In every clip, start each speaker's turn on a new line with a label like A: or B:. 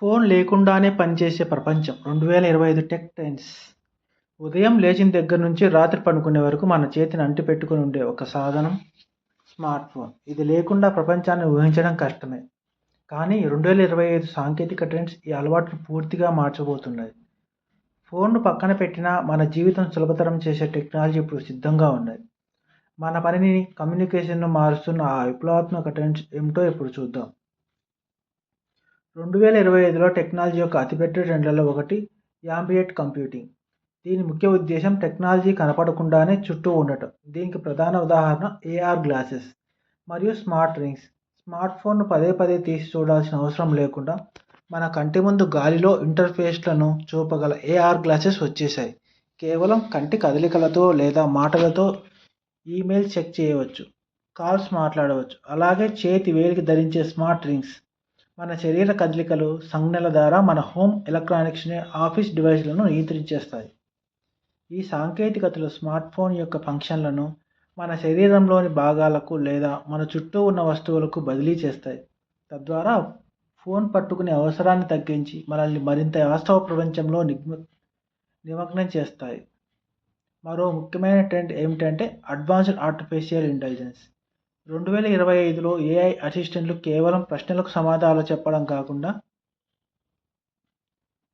A: Phone లేకుండానే పనిచేసే ప్రపంచం. రెండు వేల ఇరవై ఐదు టెక్ టైమ్స్. ఉదయం లేచిన దగ్గర నుంచి రాత్రి పడుకునే వరకు మన చేతిని అంటి పెట్టుకుని ఉండే ఒక సాధనం స్మార్ట్ ఫోన్. ఇది లేకుండా ప్రపంచాన్ని ఊహించడం కష్టమే. కానీ రెండు వేల ఇరవై ఐదు సాంకేతిక ట్రెండ్స్ ఈ అలవాటును పూర్తిగా మార్చబోతున్నాయి. ఫోన్ను పక్కన పెట్టినా మన జీవితం సులభతరం చేసే టెక్నాలజీ ఇప్పుడు సిద్ధంగా ఉన్నాయి. మన పనిని కమ్యూనికేషన్ను మారుస్తున్న ఆ విప్లవాత్మక ట్రెండ్స్ ఏమిటో ఇప్పుడు చూద్దాం. రెండు వేల ఇరవై ఐదులో టెక్నాలజీ యొక్క అతిపెద్ద ట్రెండ్లలో ఒకటి యాంబియట్ కంప్యూటింగ్. దీని ముఖ్య ఉద్దేశం టెక్నాలజీ కనపడకుండానే చుట్టూ ఉండటం. దీనికి ప్రధాన ఉదాహరణ ఏఆర్ గ్లాసెస్ మరియు స్మార్ట్ రింగ్స్ స్మార్ట్ ఫోన్ను పదే పదే తీసి చూడాల్సిన అవసరం లేకుండా మన కంటి ముందు గాలిలో ఇంటర్ఫేస్లను చూపగల ఏఆర్ గ్లాసెస్ వచ్చేసాయి కేవలం కంటి కదలికలతో లేదా మాటలతో ఈమెయిల్ చెక్ చేయవచ్చు కాల్స్ మాట్లాడవచ్చు అలాగే చేతి వేలికి ధరించే స్మార్ట్ రింగ్స్ మన శరీర కదలికలు సంజ్ఞల ద్వారా మన హోమ్ ఎలక్ట్రానిక్స్ని ఆఫీస్ డివైస్లను నియంత్రించేస్తాయి. ఈ సాంకేతికతలు స్మార్ట్ ఫోన్ యొక్క ఫంక్షన్లను మన శరీరంలోని భాగాలకు లేదా మన చుట్టూ ఉన్న వస్తువులకు బదిలీ చేస్తాయి. తద్వారా ఫోన్ పట్టుకునే అవసరాన్ని తగ్గించి మనల్ని మరింత వాస్తవ ప్రపంచంలో నిగ్మ నిమగ్నం చేస్తాయి. మరో ముఖ్యమైన ట్రెండ్ ఏమిటంటే అడ్వాన్స్డ్ ఆర్టిఫిషియల్ ఇంటెలిజెన్స్. రెండు వేల ఇరవై ఐదులో ఏఐ అసిస్టెంట్లు కేవలం ప్రశ్నలకు సమాధానాలు చెప్పడం కాకుండా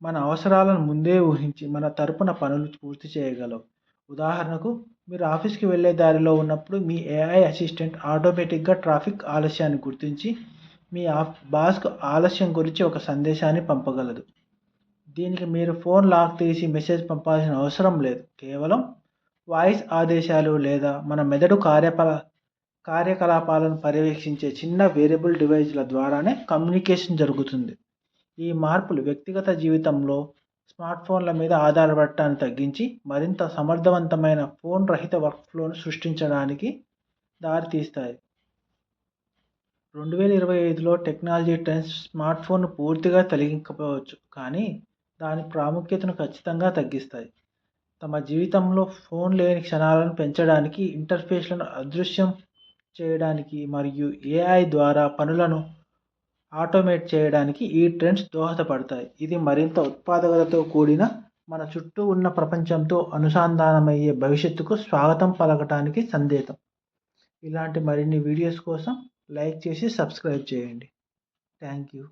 A: మన అవసరాలను ముందే ఊహించి మన తరపున పనులు పూర్తి చేయగలవు. ఉదాహరణకు మీరు ఆఫీస్కి వెళ్ళే దారిలో ఉన్నప్పుడు మీ ఏఐ అసిస్టెంట్ ఆటోమేటిక్గా ట్రాఫిక్ ఆలస్యాన్ని గుర్తించి మీ ఆఫ్ బాస్కు ఆలస్యం గురించి ఒక సందేశాన్ని పంపగలదు. దీనికి మీరు ఫోన్ లాక్ తీసి మెసేజ్ పంపాల్సిన అవసరం లేదు. కేవలం వాయిస్ ఆదేశాలు లేదా మన మెదడు కార్యపల కార్యకలాపాలను పర్యవేక్షించే చిన్న వేరియబుల్ డివైజ్ల ద్వారానే కమ్యూనికేషన్ జరుగుతుంది. ఈ మార్పులు వ్యక్తిగత జీవితంలో స్మార్ట్ ఫోన్ల మీద ఆధారపడటాన్ని తగ్గించి మరింత సమర్థవంతమైన ఫోన్ రహిత వర్క్ఫ్లోను సృష్టించడానికి దారితీస్తాయి. రెండు వేల ఇరవై ఐదులో టెక్నాలజీ ట్రెండ్స్ స్మార్ట్ ఫోన్ పూర్తిగా తొలగింకపోవచ్చు కానీ దాని ప్రాముఖ్యతను ఖచ్చితంగా తగ్గిస్తాయి. తమ జీవితంలో ఫోన్ లేని క్షణాలను పెంచడానికి ఇంటర్ఫేస్లను అదృశ్యం చేయడానికి మరియు ఏఐ ద్వారా పనులను ఆటోమేట్ చేయడానికి ఈ ట్రెండ్స్ దోహదపడతాయి. ఇది మరింత ఉత్పాదకతతో కూడిన మన చుట్టూ ఉన్న ప్రపంచంతో అనుసంధానమయ్యే భవిష్యత్తుకు స్వాగతం పలకటానికి సందేశం. ఇలాంటి మరిన్ని వీడియోస్ కోసం లైక్ చేసి సబ్స్క్రైబ్ చేయండి. Thank you.